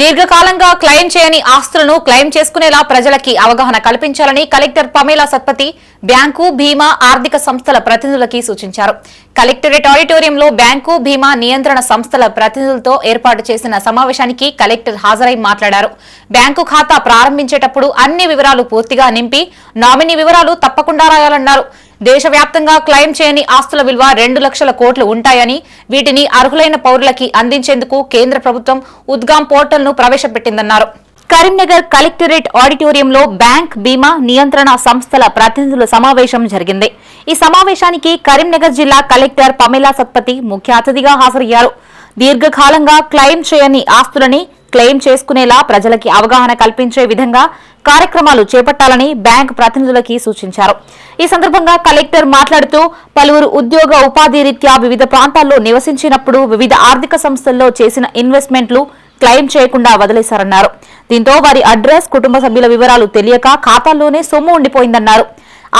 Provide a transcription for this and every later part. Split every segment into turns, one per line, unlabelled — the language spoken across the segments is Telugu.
దీర్ఘకాలంగా క్లెయిమ్ చేయని ఆస్తులను క్లెయిమ్ చేసుకునేలా ప్రజలకి అవగాహన కల్పించాలని కలెక్టర్ పమేలా సత్పతి బ్యాంకు బీమా ఆర్థిక సంస్థల ప్రతినిధులకి సూచించారు. కలెక్టరేట్ ఆడిటోరియంలో బ్యాంకు బీమా నియంత్రణ సంస్థల ప్రతినిధులతో ఏర్పాటు చేసిన సమావేశానికి కలెక్టర్ హాజరై మాట్లాడారు. బ్యాంకు ఖాతా ప్రారంభించేటప్పుడు అన్ని వివరాలు పూర్తిగా నింపి నామినీ వివరాలు తప్పకుండా రాయాలన్నారు. దేశవ్యాప్తంగా క్లెయిమ్ చేయని ఆస్తుల విలువ రెండు లక్షల కోట్లు ఉంటాయని వీటిని అర్హులైన పౌరులకి అందించేందుకు కేంద్ర ప్రభుత్వం ఉద్గాం పోర్టల్ను ప్రవేశపెట్టిందన్నారు. కరీంనగర్ కలెక్టరేట్ ఆడిటోరియంలో బ్యాంక్ బీమా నియంత్రణ సంస్థల ప్రతినిధుల సమావేశం జరిగింది. ఈ సమావేశానికి కరీంనగర్ జిల్లా కలెక్టర్ పమేలా సత్పతి ముఖ్య అతిథిగా హాజరయ్యారు. దీర్ఘకాలంగా క్లెయిమ్ చేయని ఆస్తులని క్లెయిమ్ చేసుకునేలా ప్రజలకి అవగాహన కల్పించే విధంగా కార్యక్రమాలు చేపట్టాలని బ్యాంక్ ప్రతినిధులకి సూచించారు. ఈ సందర్భంగా కలెక్టర్ మాట్లాడుతూ పలువురు ఉద్యోగ ఉపాధి రీత్యా వివిధ ప్రాంతాల్లో నివసించినప్పుడు వివిధ ఆర్థిక సంస్థల్లో చేసిన ఇన్వెస్ట్మెంట్లు క్లెయిమ్ చేయకుండా వదిలేశారన్నారు. దీంతో వారి అడ్రస్ కుటుంబ సభ్యుల వివరాలు తెలియక ఖాతాల్లోనే సొమ్ము ఉండిపోయిందన్నారు.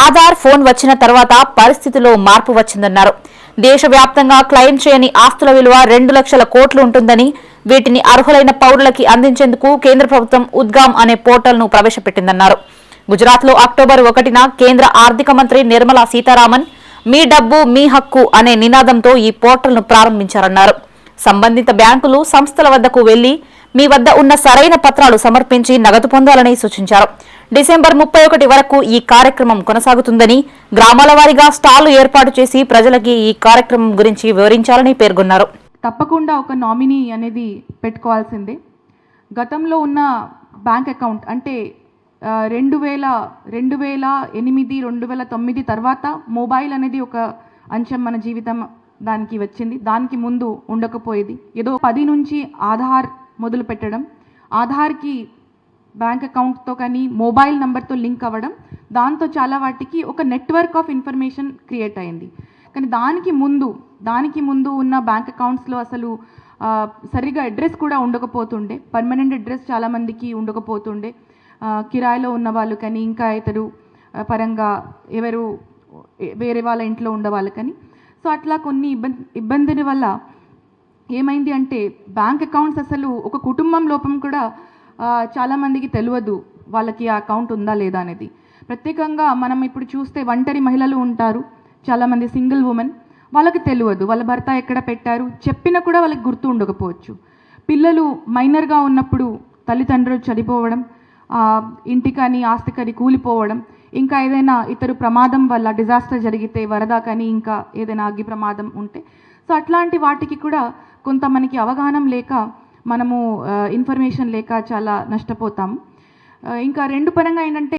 ఆధార్ ఫోన్ వచ్చిన తర్వాత పరిస్థితిలో మార్పు వచ్చిందన్నారు. దేశవ్యాప్తంగా క్లెయిమ్ చేయని ఆస్తుల విలువ రెండు లక్షల కోట్లు ఉంటుందని వీటిని అర్హులైన పౌరులకి అందించేందుకు కేంద్ర ప్రభుత్వం ఉద్గామ్ అనే పోర్టల్ను ప్రవేశపెట్టిందన్నారు. గుజరాత్లో అక్టోబర్ ఒకటిన కేంద్ర ఆర్థిక మంత్రి నిర్మలా సీతారామన్ మీ డబ్బు మీ హక్కు అనే నినాదంతో ఈ పోర్టల్ను ప్రారంభించారన్నారు. సంబంధిత బ్యాంకులు సంస్థల వద్దకు వెళ్ళి మీ వద్ద ఉన్న సరైన పత్రాలు సమర్పించి నగదు పొందాలని సూచించారు. డిసెంబర్ ముప్పై ఒకటి వరకు ఈ కార్యక్రమం కొనసాగుతుందని గ్రామాల వారీగా స్టాళ్ళు ఏర్పాటు చేసి ప్రజలకి ఈ కార్యక్రమం గురించి వివరించాలని పేర్కొన్నారు.
తప్పకుండా ఒక నామినీ అనేది పెట్టుకోవాల్సిందే. గతంలో ఉన్న బ్యాంక్ అకౌంట్ అంటే రెండు వేల రెండు వేల ఎనిమిది రెండు వేల తొమ్మిది తర్వాత మొబైల్ అనేది ఒక అంశం మన జీవితం దానికి వచ్చింది. దానికి ముందు ఉండకపోయేది. ఏదో పది నుంచి ఆధార్ మొదలు పెట్టడం ఆధార్కి బ్యాంక్ అకౌంట్తో కానీ మొబైల్ నెంబర్తో లింక్ అవ్వడం దాంతో చాలా వాటికి ఒక నెట్వర్క్ ఆఫ్ ఇన్ఫర్మేషన్ క్రియేట్ అయింది. కానీ దానికి ముందు దానికి ముందు ఉన్న బ్యాంక్ అకౌంట్స్లో అసలు సరిగా అడ్రస్ కూడా ఉండకపోతుండే. పర్మనెంట్ అడ్రస్ చాలామందికి ఉండకపోతుండే. కిరాయిలో ఉన్న వాళ్ళు కానీ ఇంకా ఇతరు పరంగా ఎవరు వేరే వాళ్ళ ఇంట్లో ఉండేవాళ్ళు కానీ. సో అట్లా కొన్ని ఇబ్బంది ఇబ్బందుల వల్ల ఏమైంది అంటే బ్యాంక్ అకౌంట్స్ అసలు ఒక కుటుంబం లోపం కూడా చాలామందికి తెలియదు వాళ్ళకి ఆ అకౌంట్ ఉందా లేదా అనేది. ప్రత్యేకంగా మనం ఇప్పుడు చూస్తే ఒంటరి మహిళలు ఉంటారు చాలామంది సింగిల్ ఉమెన్ వాళ్ళకి తెలియదు వాళ్ళ భర్త ఎక్కడ పెట్టారు చెప్పినా కూడా వాళ్ళకి గుర్తు ఉండకపోవచ్చు. పిల్లలు మైనర్గా ఉన్నప్పుడు తల్లిదండ్రులు చనిపోవడం ఇంటికని ఇంటి కానీ ఆస్తి కానీ కూలిపోవడం ఇంకా ఏదైనా ఇతరు ప్రమాదం వల్ల డిజాస్టర్ జరిగితే వరద కానీ ఇంకా ఏదైనా అగ్గి ప్రమాదం ఉంటే సో అట్లాంటి వాటికి కూడా కొంత మనకి అవగాహన లేక మనము ఇన్ఫర్మేషన్ లేక చాలా నష్టపోతాం. ఇంకా రెండు పరంగా ఏంటంటే